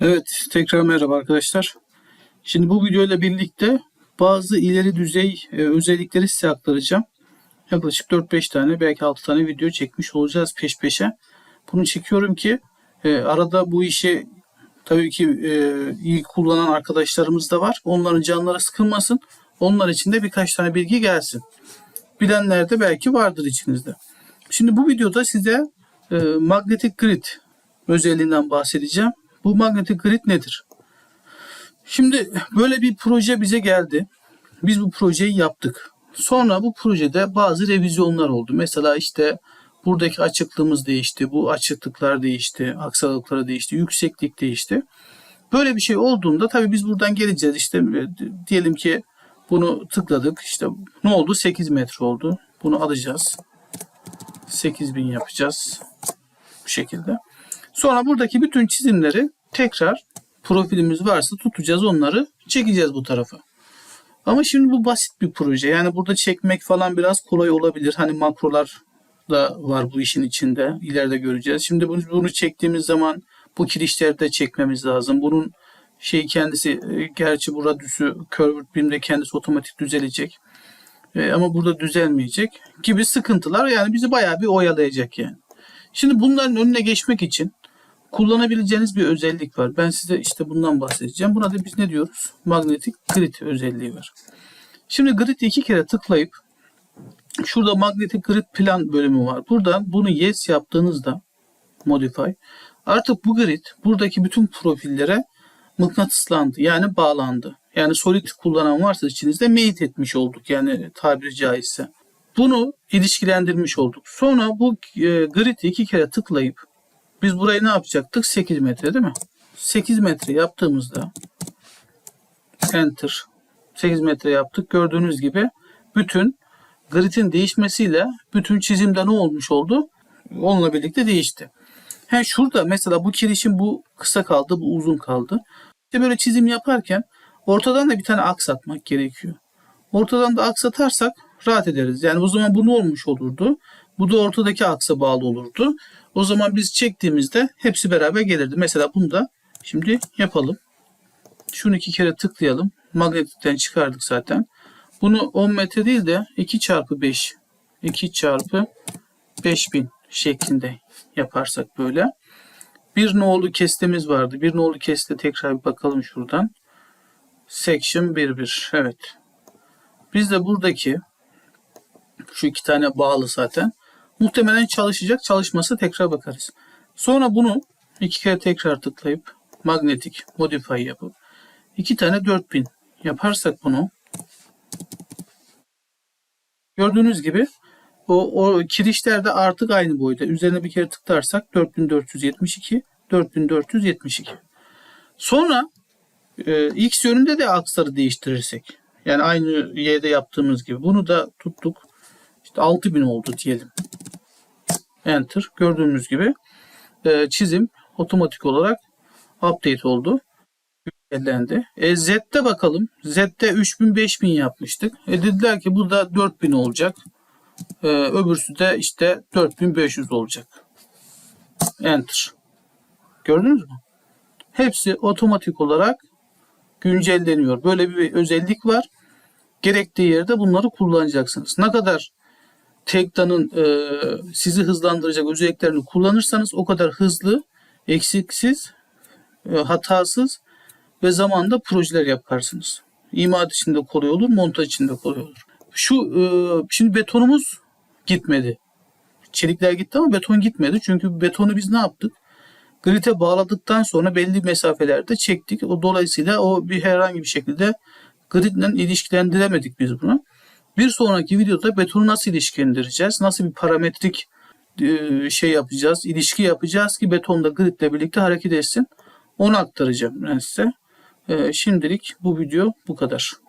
Evet, tekrar merhaba arkadaşlar. Şimdi bu videoyla birlikte bazı ileri düzey e, özellikleri size aktaracağım. Yaklaşık 4-5 tane belki 6 tane video çekmiş olacağız peş peşe. Bunu çekiyorum ki e, arada bu işi tabii ki e, iyi kullanan arkadaşlarımız da var. Onların canları sıkılmasın. Onlar için de birkaç tane bilgi gelsin. Bilenler de belki vardır içinizde. Şimdi bu videoda size magnetic grid özelliğinden bahsedeceğim. Bu magnetic grid nedir? Şimdi böyle bir proje bize geldi. Biz bu projeyi yaptık. Sonra bu projede bazı revizyonlar oldu. Mesela işte buradaki açıklığımız değişti, bu açıklıklar değişti, aksalıkları değişti, yükseklik değişti. Böyle bir şey olduğunda tabii biz buradan geleceğiz. İşte e, diyelim ki bunu tıkladık. İşte ne oldu? 8 metre oldu. Bunu alacağız. 8000 yapacağız. Bu şekilde. Sonra buradaki bütün çizimleri tekrar profilimiz varsa tutacağız onları çekeceğiz bu tarafa. Ama şimdi bu basit bir proje. Yani burada çekmek falan biraz kolay olabilir. Hani makrolar da var bu işin içinde. İleride göreceğiz. Şimdi bunu, bunu çektiğimiz zaman bu kirişleri de çekmemiz lazım. Bunun şey kendisi e, gerçi bu radyüsü curved beam'de kendisi otomatik düzelecek. E, ama burada düzelmeyecek gibi sıkıntılar yani bizi bayağı bir oyalayacak yani. Şimdi bunların önüne geçmek için kullanabileceğiniz bir özellik var. Ben size işte bundan bahsedeceğim. Buna da biz ne diyoruz? Magnetik grid özelliği var. Şimdi grid iki kere tıklayıp şurada magnetik grid plan bölümü var. Buradan bunu yes yaptığınızda modify artık bu grid buradaki bütün profillere mıknatıslandı. Yani bağlandı. Yani solid kullanan varsa içinizde mate etmiş olduk. Yani tabiri caizse. Bunu ilişkilendirmiş olduk. Sonra bu e, grid'i iki kere tıklayıp biz burayı ne yapacaktık? 8 metre değil mi? 8 metre yaptığımızda enter 8 metre yaptık. Gördüğünüz gibi bütün gridin değişmesiyle bütün çizimde ne olmuş oldu? Onunla birlikte değişti. He şurada mesela bu kirişin bu kısa kaldı, bu uzun kaldı. İşte böyle çizim yaparken ortadan da bir tane aksatmak gerekiyor. Ortadan da aksatarsak rahat ederiz. Yani o zaman bu ne olmuş olurdu? Bu da ortadaki aksa bağlı olurdu. O zaman biz çektiğimizde hepsi beraber gelirdi. Mesela bunu da şimdi yapalım. Şunu iki kere tıklayalım. Magnetikten çıkardık zaten. Bunu 10 metre değil de 2 çarpı 5 2 çarpı 5000 şeklinde yaparsak böyle. Bir nolu kestemiz vardı. Bir nolu keste tekrar bir bakalım şuradan. Section 1.1. Evet. Biz de buradaki şu iki tane bağlı zaten. Muhtemelen çalışacak. Çalışması tekrar bakarız. Sonra bunu iki kere tekrar tıklayıp magnetik modify yapıp iki tane 4000 yaparsak bunu gördüğünüz gibi o, o kirişler de artık aynı boyda. Üzerine bir kere tıklarsak 4472 4472. Sonra e, x yönünde de aksları değiştirirsek yani aynı y'de yaptığımız gibi bunu da tuttuk. İşte 6000 oldu diyelim. Enter. Gördüğümüz gibi e, çizim otomatik olarak update oldu. Güncellendi. E, Z'de bakalım. Z'de 3000 5000 yapmıştık. E, dediler ki bu da 4000 olacak. E, öbürsü de işte 4500 olacak. Enter. Gördünüz mü? Hepsi otomatik olarak güncelleniyor. Böyle bir özellik var. Gerektiği yerde bunları kullanacaksınız. Ne kadar Tekda'nın e, sizi hızlandıracak özelliklerini kullanırsanız o kadar hızlı, eksiksiz, e, hatasız ve zamanda projeler yaparsınız. İmat için de kolay olur, montaj için de kolay olur. Şu e, şimdi betonumuz gitmedi. Çelikler gitti ama beton gitmedi. Çünkü betonu biz ne yaptık? Grid'e bağladıktan sonra belli mesafelerde çektik. O dolayısıyla o bir herhangi bir şekilde gridle ilişkilendiremedik biz bunu. Bir sonraki videoda betonu nasıl ilişkilendireceğiz? Nasıl bir parametrik e, şey yapacağız, ilişki yapacağız ki betonda gridle birlikte hareket etsin. Onu aktaracağım ben size. E, şimdilik bu video bu kadar.